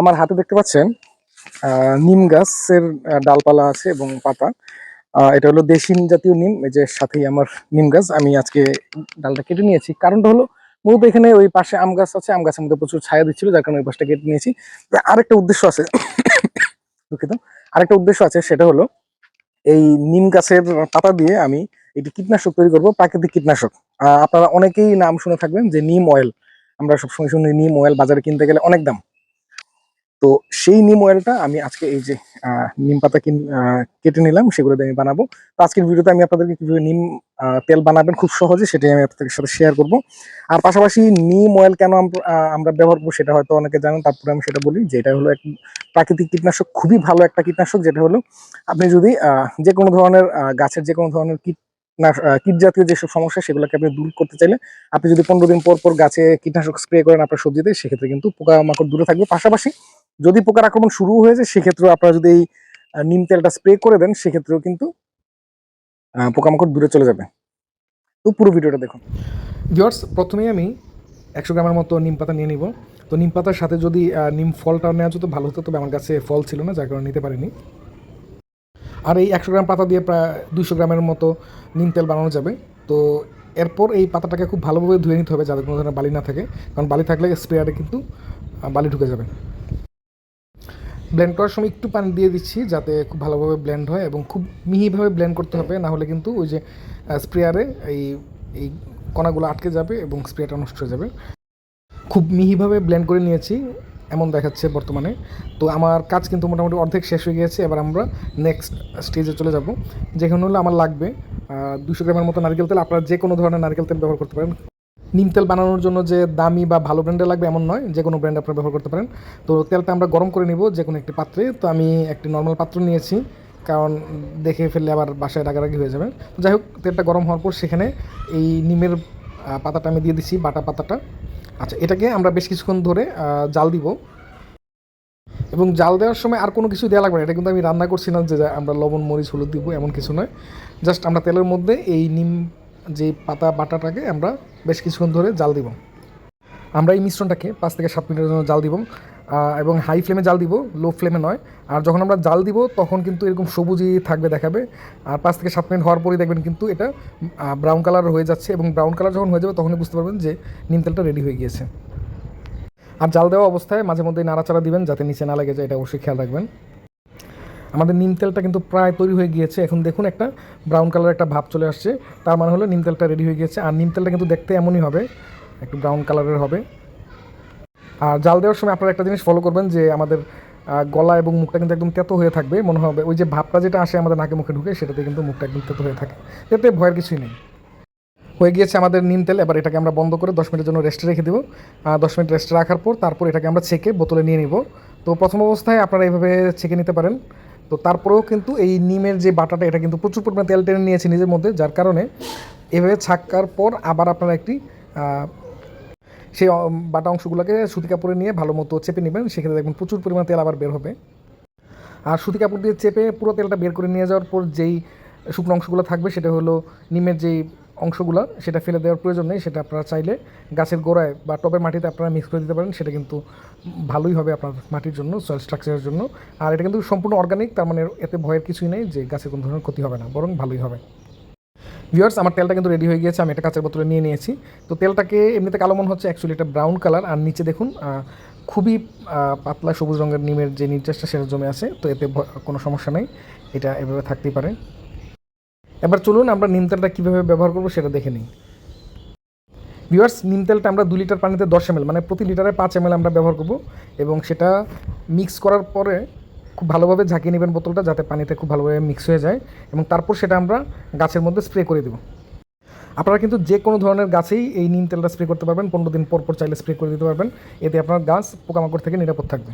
আমার হাতে দেখতে পাচ্ছেন নিম গাছের ডালপালা আছে এবং পাতা। এটা হলো দেশি জাতীয় নিম, এই যে সাথেই আমার নিম গাছ। আমি আজকে ডালটা কেটে নিয়েছি। কারণটা হলো, মূলত এখানে ওই পাশে আম গাছ আছে, আম গাছের মধ্যে প্রচুর ছায়া দিচ্ছিল, যার কারণে ওই পাশটা কেটে নিয়েছি। আরেকটা উদ্দেশ্য আছে, দুঃখিত। আরেকটা উদ্দেশ্য আছে, সেটা হলো, এই নিম গাছের পাতা দিয়ে আমি একটি কীটনাশক তৈরি করব, প্রাকৃতিক কীটনাশক। আপনারা অনেকেই নাম শুনে থাকবেন যে নিম অয়েল। আমরা সবসময় শুনি নিম অয়েল বাজারে কিনতে গেলে অনেক দাম। তো সেই নিম অয়েলটা আমি আজকে এই যে নিম পাতা কেটে নিলাম, সেগুলো আমি বানাবো। তো আজকের ভিডিওতে আমি আপনাদেরকে কীভাবে নিম তেল বানাবেন খুব সহজে, সেটাই আমি আপনাদের সাথে শেয়ার করব। আর পাশাপাশি নিম অয়েল কেন আমরা ব্যবহার করব সেটা হয়তো অনেকে জানেন, তারপরে আমি সেটা বলি যে এটা হলো এক প্রাকৃতিক কীটনাশক, খুবই ভালো একটা কীটনাশক, যেটা হলো আপনি যদি যে কোনো ধরনের গাছের যে কোনো ধরনের কীট কীট জাতীয় যেসব সমস্যা, সেগুলোকে আপনি দূর করতে চাইলে আপনি যদি পনেরো দিন পর পর গাছে কীটনাশক স্প্রে করেন আপনার সবজিতে, সেক্ষেত্রে কিন্তু পোকামাকড় দূরে থাকবে। পাশাপাশি যদি পোকার আক্রমণ শুরু হয়ে যায় সেক্ষেত্রেও আপনারা যদি এই নিম তেলটা স্প্রে করে দেন, সেক্ষেত্রেও কিন্তু পোকামাকড় দূরে চলে যাবে। তো পুরো ভিডিওটা দেখুন। ভিওর্স প্রথমেই আমি একশো গ্রামের মতো নিম পাতা নিয়ে নিব। তো নিম পাতার সাথে যদি নিম ফলটা নেওয়া যেত, ভালো হতো, তবে আমার কাছে ফল ছিল না, যার কারণে নিতে পারিনি। আর এই একশো গ্রাম পাতা দিয়ে প্রায় দুশো গ্রামের মতো নিম তেল বানানো যাবে। তো এরপর এই পাতাটাকে খুব ভালোভাবে ধুয়ে নিতে হবে, যাতে কোনো ধরনের বালি না থাকে। কারণ বালি থাকলে স্প্রেয়ারে কিন্তু বালি ঢুকে যাবে। ব্লেন্ড করার সময় একটু পানি দিয়ে দিচ্ছি যাতে খুব ভালোভাবে ব্লেন্ড হয় এবং খুব মিহিভাবে ব্লেন্ড করতে হবে, না হলে কিন্তু ওই যে স্প্রেয়ারে এই এই কণাগুলো আটকে যাবে এবং স্প্রেটা নষ্ট হয়ে যাবে। খুব মিহিভাবে ব্লেন্ড করে নিয়েছি, এমন দেখাচ্ছে বর্তমানে। তো আমার কাজ কিন্তু মোটামুটি অর্ধেক শেষ হয়ে গিয়েছে, এবার আমরা নেক্সট স্টেজে চলে যাব। যেখানে হলো আমার লাগবে দুশো গ্রামের মতো নারকেল তেল, আপনারা যে কোনো ধরনের নারকেল তেল ব্যবহার করতে পারেন। নিম তেল বানানোর জন্য যে দামি বা ভালো ব্র্যান্ডের লাগবে এমন নয়, যে কোনো ব্র্যান্ড আপনারা ব্যবহার করতে পারেন। তো তেলটা আমরা গরম করে নিব যে কোনো একটি পাত্রে। তো আমি একটি নর্মাল পাত্র নিয়েছি, কারণ দেখে ফেললে আবার বাসায় রাগারাগি হয়ে যাবে। যাই হোক, তেলটা গরম হওয়ার পর সেখানে এই নিমের পাতাটা আমি দিয়ে দিচ্ছি বাটা পাতাটা। আচ্ছা এটাকে আমরা বেশ কিছুক্ষণ ধরে জাল দিব। এবং জাল দেওয়ার সময় আর কোনো কিছু দেওয়া লাগবে না। এটা কিন্তু আমি রান্না করছি না যে আমরা লবণ, মরিচ, হলুদ দিব, এমন কিছু নয়। জাস্ট আমরা তেলের মধ্যে এই নিম যে পাতা বাটাটাকে আমরা বেশ কিছুক্ষণ ধরে জাল দিব। আমরা এই মিশ্রণটাকে পাঁচ থেকে সাত মিনিটের জন্য জাল দিব এবং হাই ফ্লেমে জাল দিব, লো ফ্লেমে নয়। আর যখন আমরা জাল দিব, তখন কিন্তু এরকম সবুজই থাকবে, দেখাবে। আর পাঁচ থেকে সাত মিনিট হওয়ার পরেই দেখবেন কিন্তু এটা ব্রাউন কালার হয়ে যাচ্ছে এবং ব্রাউন কালার যখন হয়ে যাবে, তখনই বুঝতে পারবেন যে নিম তেলটা রেডি হয়ে গিয়েছে। আর জাল দেওয়া অবস্থায় মাঝে মধ্যে নাড়াচাড়া দিবেন, যাতে নিচে না লেগে যায়, এটা অবশ্যই খেয়াল রাখবেন। আমাদের নিম তেলটা কিন্তু প্রায় তৈরি হয়ে গিয়েছে। এখন দেখুন একটা ব্রাউন কালার একটা ভাব চলে আসছে। তার মানে হলো নিম তেলটা রেডি হয়ে গিয়েছে। আর নিম তেলটা কিন্তু দেখতে এমনই হবে, একটু ব্রাউন কালারের হবে। আর জাল দেওয়ার সময় আপনারা একটা জিনিস ফলো করবেন যে আমাদের গলা এবং মুখটা কিন্তু একদম তেতো হয়ে থাকবে। মনে হবে ওই যে ভাবটা যেটা আসে আমাদের নাকে মুখে ঢুকে, সেটাতে কিন্তু মুখটা একদম তেতো হয়ে থাকে। এতে ভয়ের কিছুই নেই। হয়ে গিয়েছে আমাদের নিম তেল। এবার এটাকে আমরা বন্ধ করে দশ মিনিটের জন্য রেস্টে রেখে দেবো। দশ মিনিট রেস্টে রাখার পর তারপর এটাকে আমরা ছেঁকে বোতলে নিয়ে নিব। তো প্রথম অবস্থায় আপনারা এইভাবে ছেঁকে নিতে পারেন। তো তারপরেও কিন্তু এই নিমের যে বাটাটা, এটা কিন্তু প্রচুর পরিমাণে তেল টেনে নিয়েছে নিজের মধ্যে, যার কারণে এভাবে ছাক্কার পর আবার আপনারা একটি সেই বাটা অংশগুলোকে সুতি কাপড়ে নিয়ে ভালো মতো চেপে নেবেন। সেক্ষেত্রে দেখবেন প্রচুর পরিমাণে তেল আবার বের হবে। আর সুতি কাপড় দিয়ে চেপে পুরো তেলটা বের করে নিয়ে যাওয়ার পর যেই শুকনো অংশগুলো থাকবে, সেটা হলো নিমের যেই অংশগুলো, সেটা ফেলে দেওয়ার প্রয়োজন নেই, সেটা আপনারা চাইলে গাছের গোড়ায় বা টবের মাটিতে আপনারা মিক্স করে দিতে পারেন, সেটা কিন্তু ভালোই হবে আপনার মাটির জন্য সয়েল স্ট্রাকচারের জন্য। আর এটা কিন্তু সম্পূর্ণ অর্গানিক তার মানে এতে ভয়ের কিছুই নেই যে গাছের কোনো ধরনের ক্ষতি হবে না, বরং ভালোই হবে। ভিউয়ার্স আমার তেলটা কিন্তু রেডি হয়ে গিয়েছে, আমি একটা কাঁচের বোতলে নিয়ে নিয়েছি। তো তেলটাকে এমনিতে কালো মনে হচ্ছে অ্যাকচুয়ালি এটা ব্রাউন কালার আর নিচে দেখুন খুবই পাতলা সবুজ রঙের নিমের যে নির্যাসটা সেটা জমে আছে, তো এতে কোনো সমস্যা নেই। এটা এভাবে থাকতেই পারে। এবার চলুন আমরা নিম তেলটা কীভাবে ব্যবহার করব সেটা দেখে নিই। ভিউয়ার্স নিম তেলটা আমরা দু লিটার পানিতে দশ এম মানে প্রতি লিটারে পাঁচ এম আমরা ব্যবহার করব এবং সেটা মিক্স করার পরে খুব ভালোভাবে ঝাঁকিয়ে নেবেন বোতলটা যাতে পানিতে খুব ভালোভাবে মিক্স হয়ে যায় এবং তারপর সেটা আমরা গাছের মধ্যে স্প্রে করে দেবো। আপনারা কিন্তু যে কোনো ধরনের গাছেই এই নিম তেলটা স্প্রে করতে পারবেন, পনেরো দিন পর পর চাইলে স্প্রে করে দিতে পারবেন, এতে আপনার গাছ পোকামাকড় থেকে নিরাপদ থাকবে।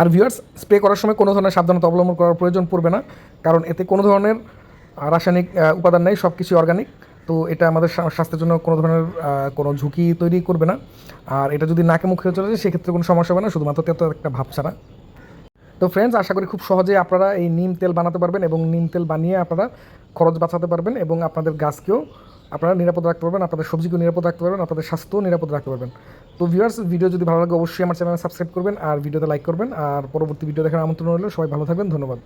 আর ভিউয়ার্স স্প্রে করার সময় কোনো ধরনের সাবধানতা অবলম্বন করার প্রয়োজন পড়বে না, কারণ এতে কোনো ধরনের রাসায়নিক উপাদান নেই সব কিছুই অর্গানিক তো এটা আমাদের স্বাস্থ্যের জন্য কোনো ধরনের কোনো ঝুঁকি তৈরি করবে না। আর এটা যদি নাকে মুখে চলে যায়, সেক্ষেত্রে কোনো সমস্যা হবে না, শুধুমাত্র তেতো একটা ভাব ছাড়া। তো ফ্রেন্ডস আশা করি খুব সহজে আপনারা এই নিম তেল বানাতে পারবেন এবং নিম তেল বানিয়ে আপনারা খরচ বাঁচাতে পারবেন এবং আপনাদের গাছকেও আপনারা নিরাপদ রাখতে পারবেন, আপনাদের সবজিকেও নিরাপদ রাখতে পারবেন, আপনাদের স্বাস্থ্যও নিরাপদ রাখতে পারবেন। তো ভিউয়ার্স ভিডিও যদি ভালো লাগে, অবশ্যই আমার চ্যানেলে সাবস্ক্রাইব করবেন আর ভিডিওতে লাইক করবেন। আর পরবর্তী ভিডিও দেখার আমন্ত্রণ রইল। সবাই ভালো থাকবেন, ধন্যবাদ।